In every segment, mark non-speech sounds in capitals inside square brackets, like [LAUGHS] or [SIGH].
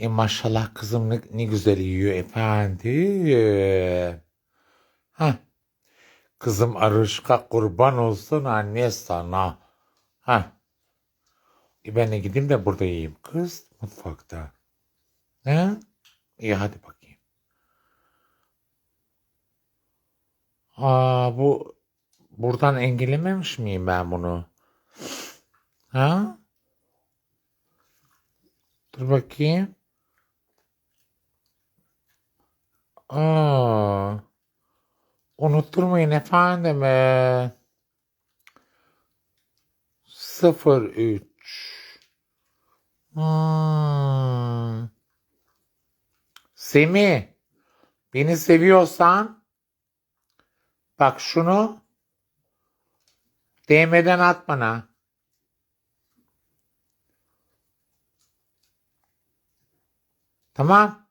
E maşallah kızım ne, ne güzel yiyor efendim. Hah. Kızım Arışka kurban olsun anne sana. Ha. E ben de gideyim de burada yiyeyim kız mutfakta. He? İyi hadi bakayım. Aa bu buradan engellememiş miyim ben bunu? Ha? Dur bakayım. Aa, unutturmayın efendim. Ee, 03 Hmm. Semih, beni seviyorsan bak şunu DM'den at bana. Tamam.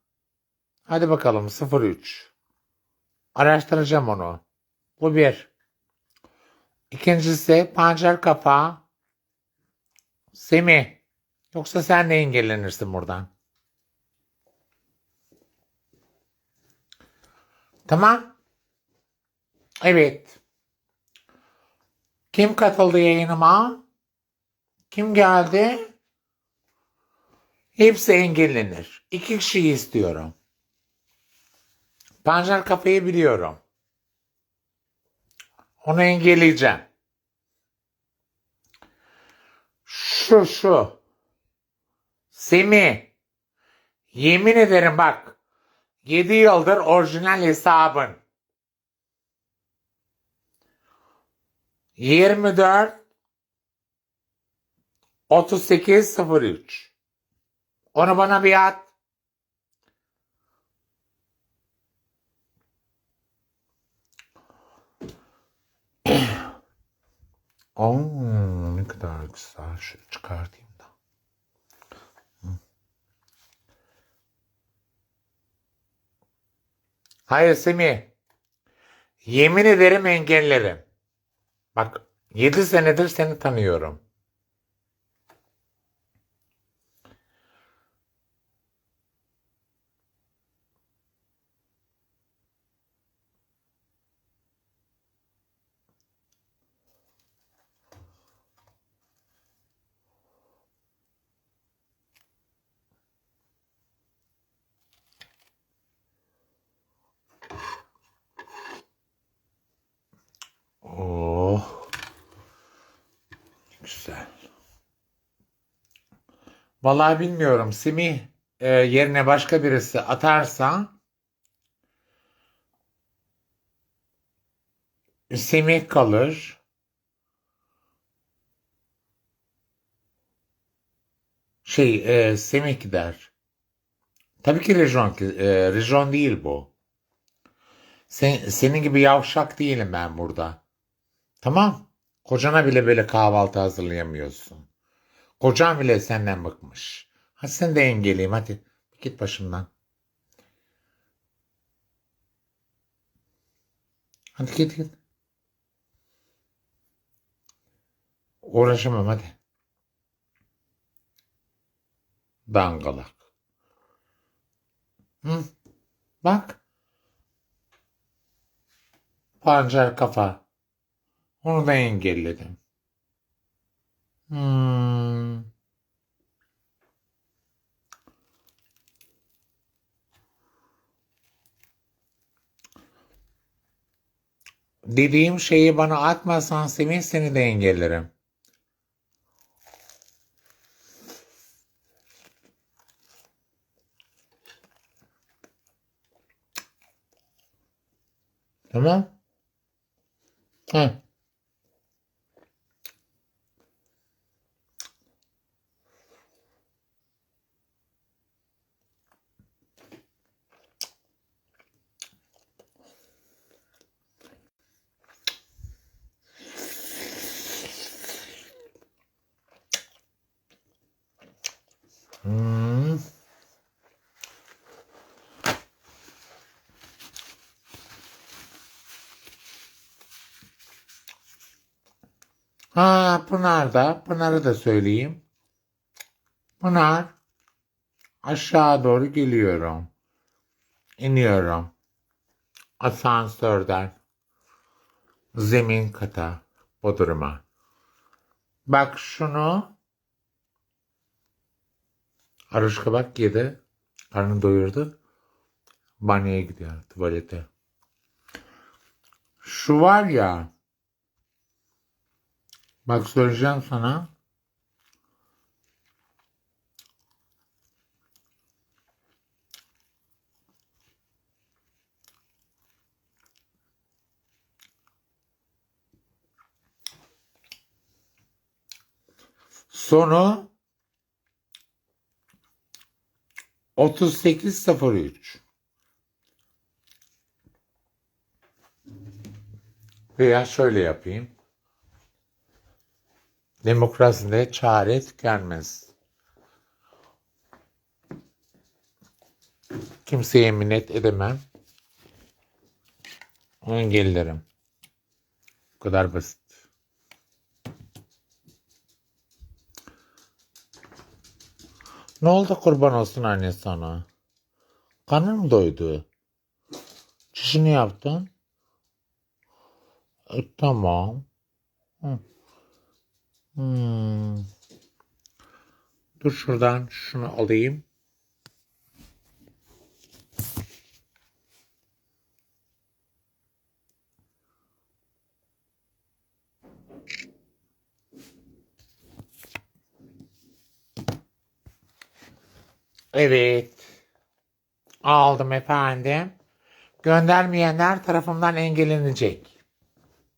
Hadi bakalım 03. Araştıracağım onu. Bu bir. İkincisi pancar kafa. Semih. Yoksa sen de engellenirsin buradan. Tamam. Evet. Kim katıldı yayınıma? Kim geldi? Hepsi engellenir. İki kişiyi istiyorum. Pancar kafayı biliyorum. Onu engelleyeceğim. Şu şu. Semih. Yemin ederim bak. 7 yıldır orijinal hesabın. 24 38 03. Onu bana bir at. Oo, ne kadar güzel. Şöyle çıkartayım da. Hayır Semih. Yemin ederim engellerim. Bak 7 senedir seni tanıyorum. Güzel. Vallahi bilmiyorum. Semih e, yerine başka birisi atarsa Semih kalır. Şey, e, Semih gider. Tabii ki Rejon, e, Rejon değil bu. Sen, senin gibi yavşak değilim ben burada. Tamam. Kocana bile böyle kahvaltı hazırlayamıyorsun. Kocan bile senden bıkmış. Hadi sen de engelleyeyim hadi. Git başımdan. Hadi git git. Uğraşamam hadi. Dangalak. Hı? Bak. Pancar kafa. Onu da engelledim. Hmm. Dediğim şeyi bana atmazsan Semih seni de engellerim. Tamam? Hı. Ha Pınar da. Pınar'ı da söyleyeyim. Pınar. Aşağı doğru geliyorum. İniyorum. Asansörden. Zemin kata. Bodrum'a. Bak şunu. Arışka bak yedi. Karnını doyurdu. Banyoya gidiyor. Tuvalete. Şu var ya. Bak söyleyeceğim sana. Sonu 3803 veya şöyle yapayım. Demokraside çare tükenmez. Kimseye minnet edemem. Engellerim. Bu kadar basit. Ne oldu kurban olsun anne sana? Karnın mı doydu? Çişini yaptın? E, tamam. Hı. Hmm. Dur şuradan şunu alayım. Evet. Aldım efendim. Göndermeyenler tarafımdan engellenecek.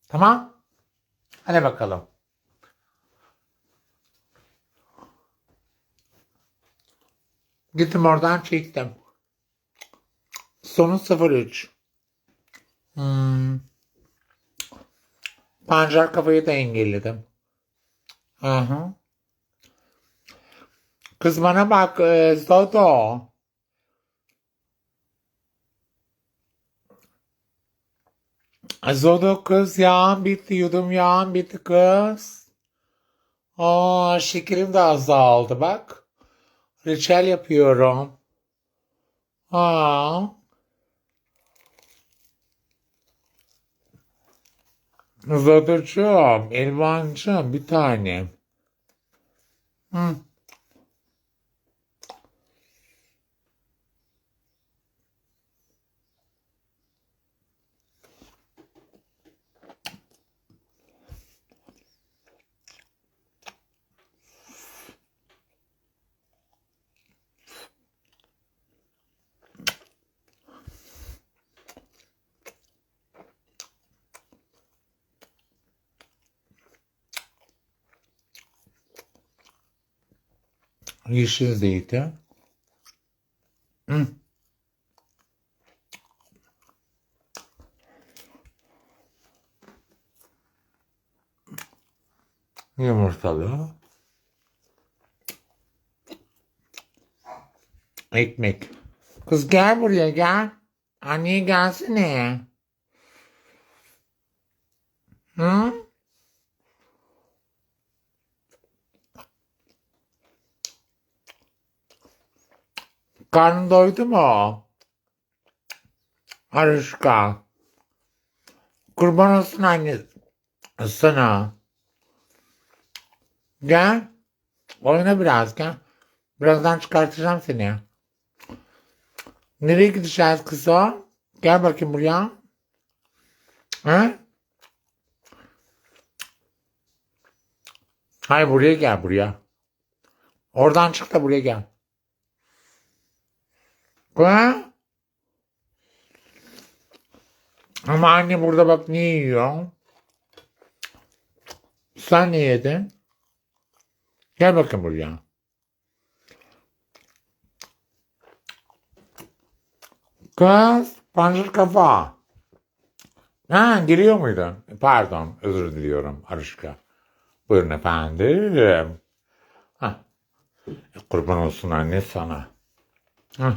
Tamam? Hadi bakalım. Gittim oradan çektim. Sonu 03. Hmm. Pancar kafayı da engelledim. Aha. Kız bana bak e, Zodo. Zodo kız yağım bitti yudum yağım bitti kız. Aa şekerim de azaldı bak. Reçel yapıyorum. Aa. Zodocuğum, Elvancığım bir tanem. Hı. Yeşil zeytin. Hı. Yumurtalı. Ekmek. Kız gel buraya gel. Anneye gelsene. Hı? Karnın doydu mu? Arışka. Kurban olsun anne. Sana. Gel. Oyna biraz gel. Birazdan çıkartacağım seni. Nereye gideceğiz kızım? Gel bakayım buraya. He? Hayır buraya gel buraya. Oradan çık da buraya gel. Ha? Ama anne burada bak ne yiyor? Sen ne yedin? Gel bakayım buraya. Kız, pancar kafa. Ha, giriyor muydun? Pardon, özür diliyorum Arışka. Buyurun efendim. Ha. Kurban olsun anne sana. Ha.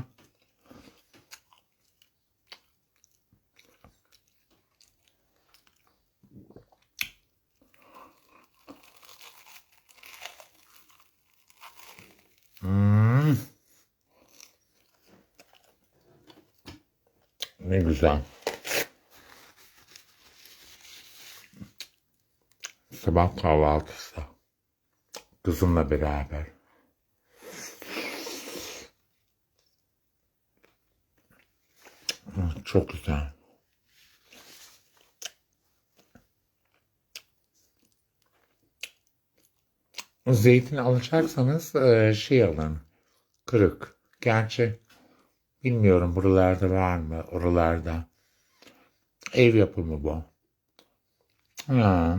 Ne güzel. Sabah kahvaltısı. Kızımla beraber. Hı, Çok güzel. Zeytin alacaksanız e, şey alın. Kırık. Gerçi bilmiyorum buralarda var mı oralarda. Ev yapımı bu. Ha.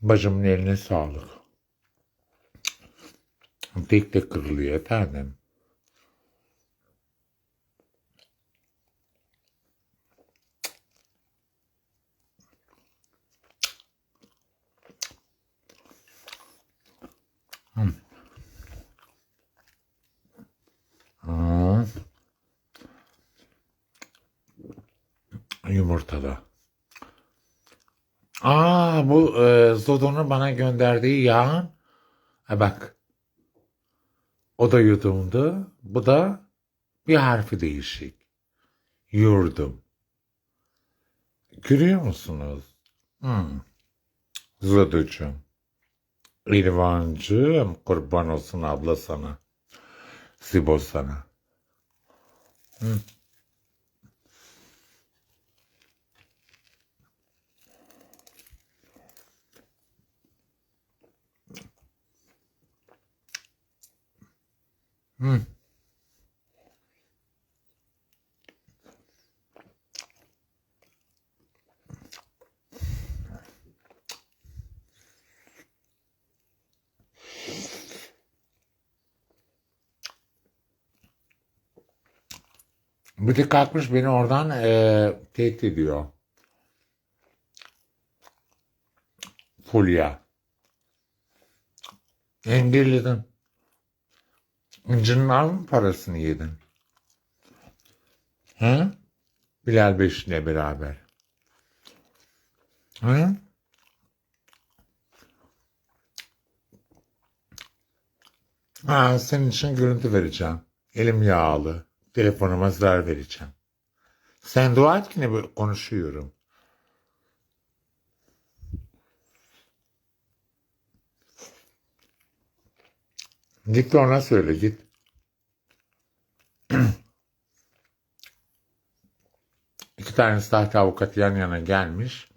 Bacımın eline sağlık. Tek tek kırılıyor efendim. Aa. Yumurtalı. Aa bu e, Zodo'nun bana gönderdiği yağın. Ha bak. O da yudumdu. Bu da bir harfi değişik. Yurdum. Görüyor musunuz? Hmm. Zodocuğum. İrvancığım kurban olsun abla sana. Sibo sana. Hı. Bir de kalkmış beni oradan eee tehdit ediyor. Fulya. Engelledin. İncinin mı parasını yedin? He? Bilal Beşik'le beraber. He? Ha, senin için görüntü vereceğim. Elim yağlı. Telefonuma zarar vereceğim. Sen dua et ki ne konuşuyorum. Git de ona söyle git. [CLEARS THROAT] İki tane sahte avukat yan yana gelmiş.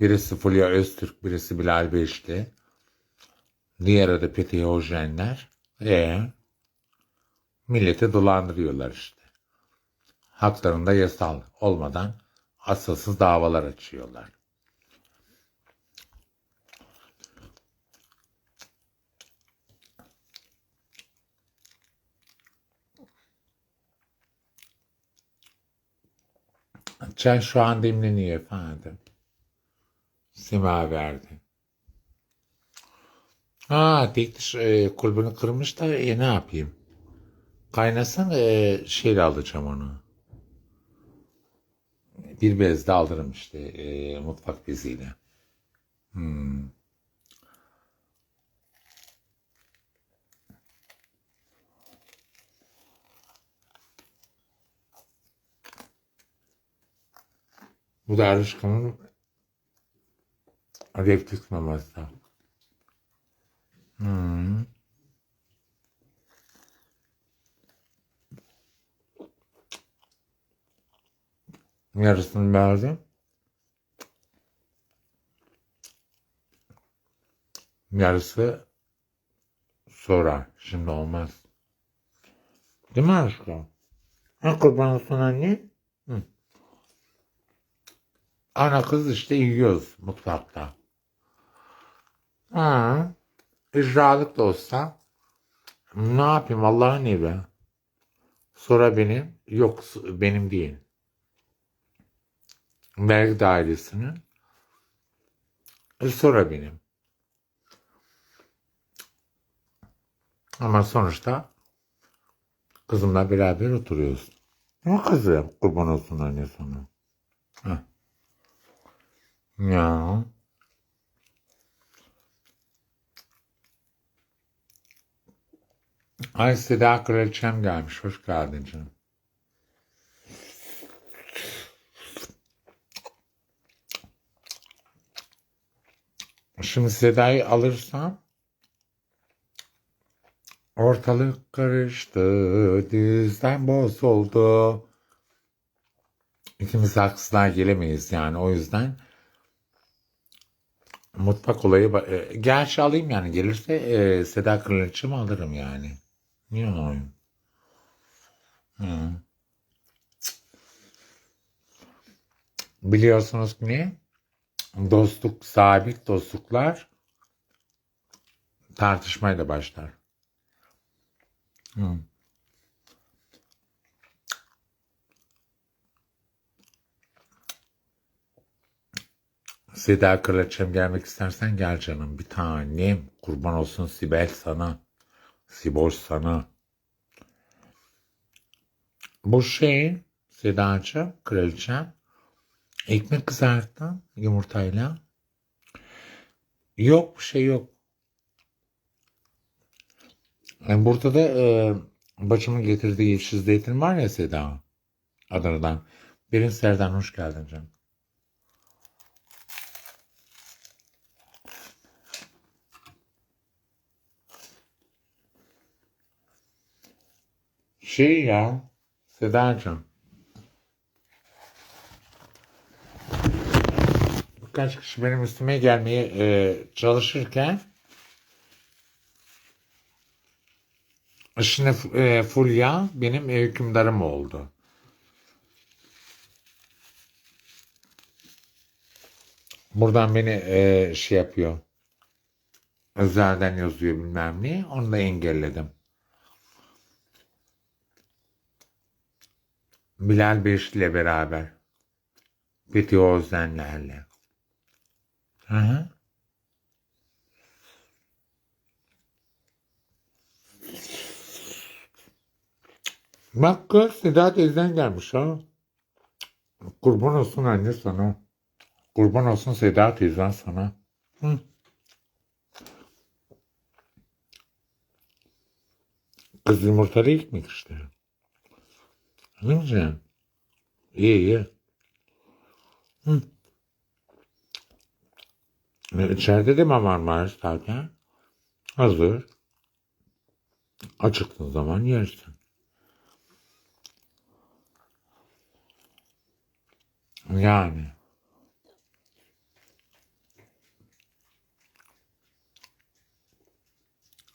Birisi Fulya Öztürk, birisi Bilal Beşli. Diğeri de Fethiye Hojenler. E milleti dolandırıyorlar işte. Haklarında yasal olmadan asılsız davalar açıyorlar. Çay şu an demleniyor efendim. Sima verdi. Ha tek diş e, kulbunu kırmış da e, ne yapayım? Kaynasın e, şeyle alacağım onu. Bir bezde alırım işte e, mutfak beziyle. Hmm. Bu da Arışkan'ın reflüks maması. Hmm. Yarısını verdim. Yarısı sonra. Şimdi olmaz. Değil mi aşkım? Ha kurban olsun anne. Ana kız işte yiyoruz mutfakta. Ha. İcralık da olsa ne yapayım Allah'ın evi. Sonra benim yok benim değil. Vergi dairesinin e, sonra benim. Ama sonuçta kızımla beraber oturuyoruz. Ne kızım kurban olsun anne sana. Heh. Ya. Ay Seda Kraliçem gelmiş. Hoş geldin canım. Şimdi Seda'yı alırsam ortalık karıştı, düzen bozuldu. İkimiz haksızlığa gelemeyiz yani o yüzden mutfak olayı e, gerçi alayım yani gelirse e, Seda Kraliçemi alırım yani. Niye alayım? Hı. Biliyorsunuz ki ne? Dostluk, sabit dostluklar tartışmayla başlar. Hı. Seda Kraliçem gelmek istersen gel canım bir tanem. Kurban olsun Sibel sana. Siboş sana. Bu şey Sedacığım, kraliçem ekmek kızarttım yumurtayla. Yok bir şey yok. Yani burada da e, bacımın getirdiği yeşil zeytin var ya Seda. Adana'dan. Berin Serdan hoş geldin canım. Şey ya Sedacığım. Birkaç kişi benim üstüme gelmeye e, çalışırken şimdi e, Fulya benim e, hükümdarım oldu. Buradan beni e, şey yapıyor. Özelden yazıyor bilmem ne. Onu da engelledim. Bilal Beşli ile beraber. Fethi Özenlerle. Hı hı. Bak kız Seda teyzen gelmiş ha. Kurban olsun anne sana. Kurban olsun Seda teyzen sana. Hı. Kız yumurtalı ekmek işte. Değil mi? İyi iyi. Hı. E, İçeride de mamar var zaten. Hazır. Acıktığın zaman yersin. Yani.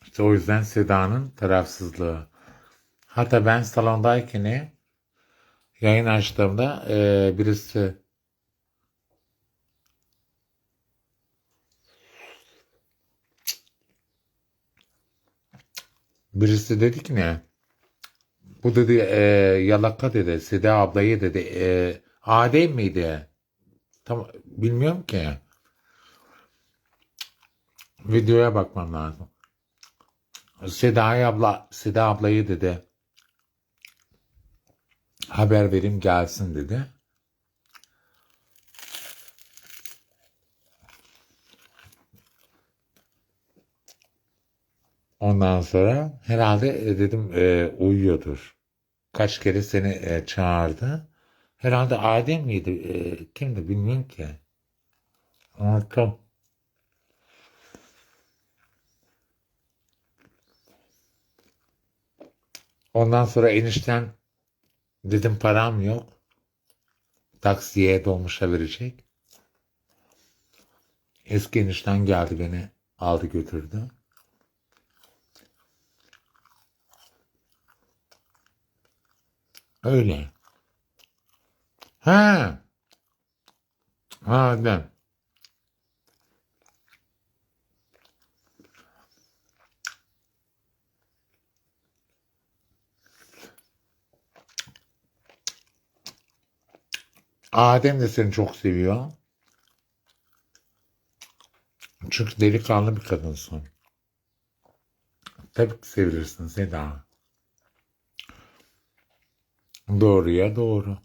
İşte o yüzden Seda'nın tarafsızlığı. Hatta ben salondayken yayın açtığımda e, birisi birisi dedi ki ne? Bu dedi e, yalaka dedi. Seda ablayı dedi. E, Adem miydi? Tam bilmiyorum ki. Videoya bakmam lazım. Seda abla Seda ablayı dedi. Haber vereyim gelsin dedi. Ondan sonra herhalde e, dedim e, uyuyordur. Kaç kere seni e, çağırdı. Herhalde Adem miydi? E, kimdi bilmiyorum ki. Unuttum. Ondan sonra enişten dedim param yok. Taksiye dolmuşa verecek. Eski enişten geldi beni aldı götürdü. Öyle. Ha. Ha Adem. Adem de seni çok seviyor. Çünkü delikanlı bir kadınsın. Tabii ki sevilirsin Seda. Doğruya doğru.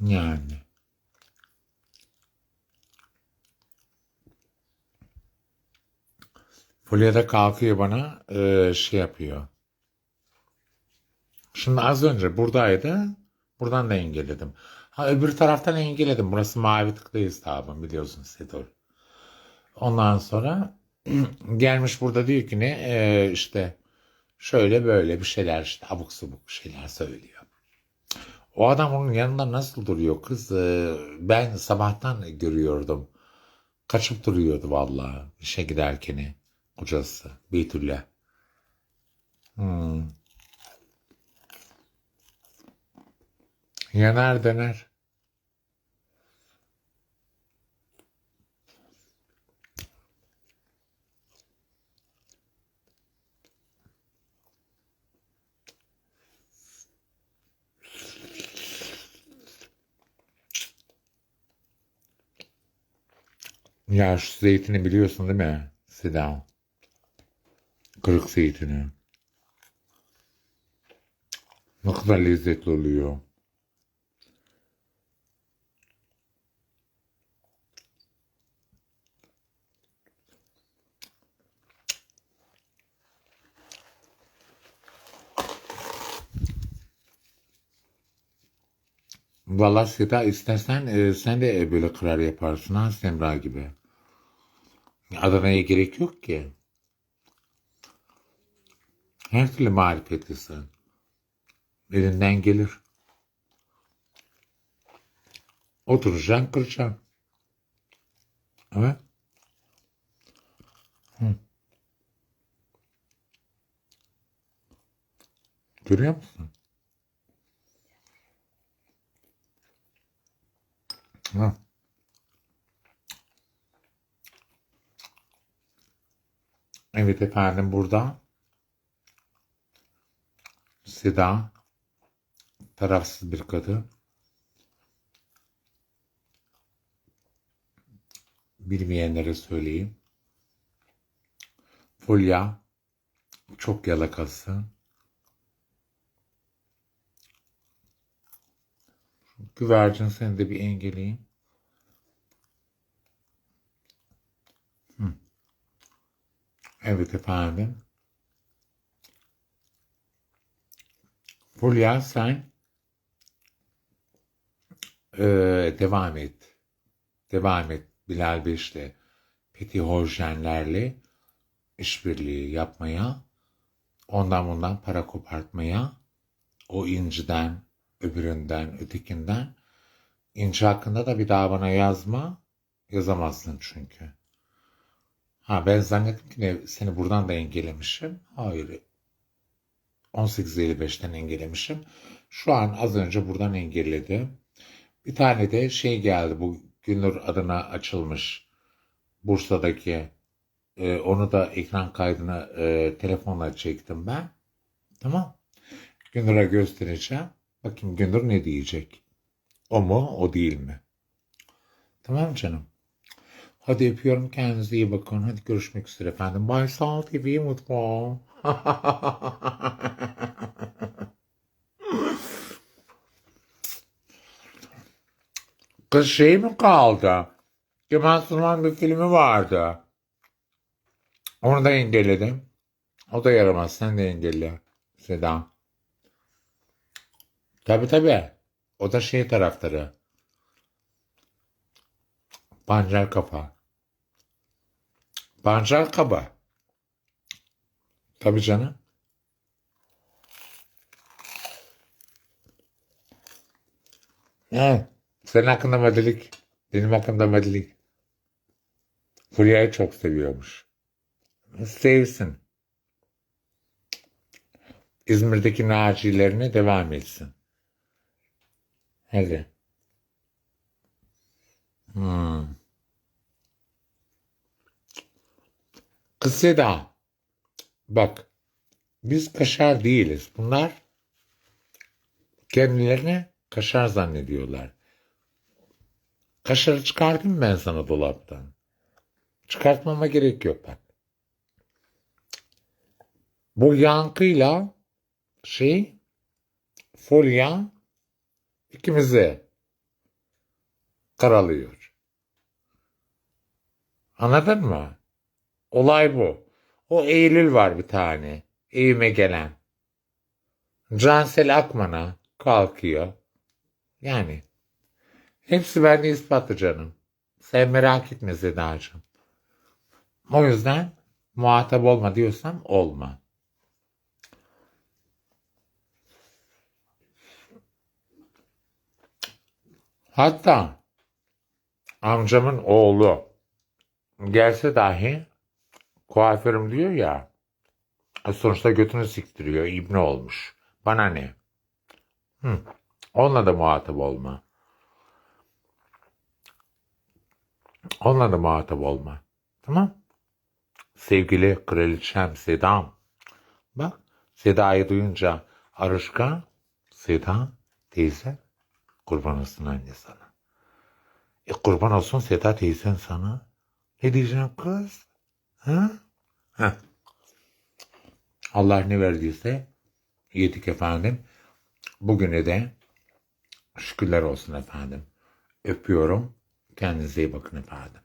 Yani. Fulya'da kalkıyor bana e, şey yapıyor. Şimdi az önce buradaydı. Buradan da engelledim. Ha öbür taraftan engelledim. Burası mavi tıktayız tabi biliyorsun Sedor. Ondan sonra [CLEARS THROAT] gelmiş burada diyor ki ne e, işte şöyle böyle bir şeyler işte abuk subuk şeyler söylüyor. O adam onun yanında nasıl duruyor kız? E, ben sabahtan görüyordum. Kaçıp duruyordu vallahi işe giderken kocası Beytullah. Hmm. Yanar döner. Ya şu zeytini biliyorsun değil mi? Sedan. Kırık zeytini. Ne kadar lezzetli oluyor. Valla Seda istersen e, sen de e, böyle kırar yaparsın ha Semra gibi. Adana'ya gerek yok ki. Her türlü marifetlisin. Elinden gelir. Oturacaksın kıracaksın. Evet. Görüyor musun? Ha. Evet efendim burada Seda tarafsız bir kadın bilmeyenlere söyleyeyim. Fulya çok yalakası. Güvercin seni de bir engelleyeyim. Hı. Evet efendim. Fulya sen e, devam et. Devam et Bilal Beş'le Peti Hojjenlerle işbirliği yapmaya, ondan bundan para kopartmaya, o inciden, öbüründen, ötekinden. İnci hakkında da bir daha bana yazma. Yazamazsın çünkü. Ha ben zannettim ki ne, seni buradan da engellemişim. Hayır. 18.55'ten engellemişim. Şu an az önce buradan engelledim. Bir tane de şey geldi bu Günür adına açılmış Bursa'daki e, onu da ekran kaydını e, telefonla çektim ben. Tamam. Günür'e göstereceğim. Bakayım Günür ne diyecek. O mu o değil mi? Tamam canım. Hadi öpüyorum kendinize iyi bakın. Hadi görüşmek üzere efendim. Baysal TV mutfağı. [LAUGHS] Kız şey mi kaldı? Kemal Sunal bir filmi vardı. Onu da engelledim. O da yaramaz. Sen de engelle. Seda. Tabi tabi. O da şey taraftarı. Pancar kafa. Pancar kaba. Tabi canım. Evet. Senin hakkında madilik. Benim hakkında madilik. Fulya'yı çok seviyormuş. Sevsin. İzmir'deki nacilerine devam etsin. Hadi. Hmm. Kız Seda. Bak. Biz kaşar değiliz. Bunlar kendilerine kaşar zannediyorlar. Kaşarı çıkardım ben sana dolaptan. Çıkartmama gerek yok bak. Bu yankıyla şey folya ikimizi karalıyor. Anladın mı? Olay bu. O Eylül var bir tane. Evime gelen. Cansel Akman'a kalkıyor. Yani hepsi bende ispatlı canım. Sen merak etme Sedacığım. O yüzden muhatap olma diyorsam olma. Hatta amcamın oğlu gelse dahi kuaförüm diyor ya sonuçta götünü siktiriyor ibne olmuş. Bana ne? Hı. Onunla da muhatap olma. Onunla da muhatap olma. Tamam? Sevgili kraliçem Sedam. Bak Seda'yı duyunca Arışka, Seda teyze kurban olsun anne sana. E kurban olsun Seda teyzen sana. Ne diyeceğim kız? Ha? Heh. Allah ne verdiyse yedik efendim. Bugüne de şükürler olsun efendim. Öpüyorum. Kendinize iyi bakın efendim.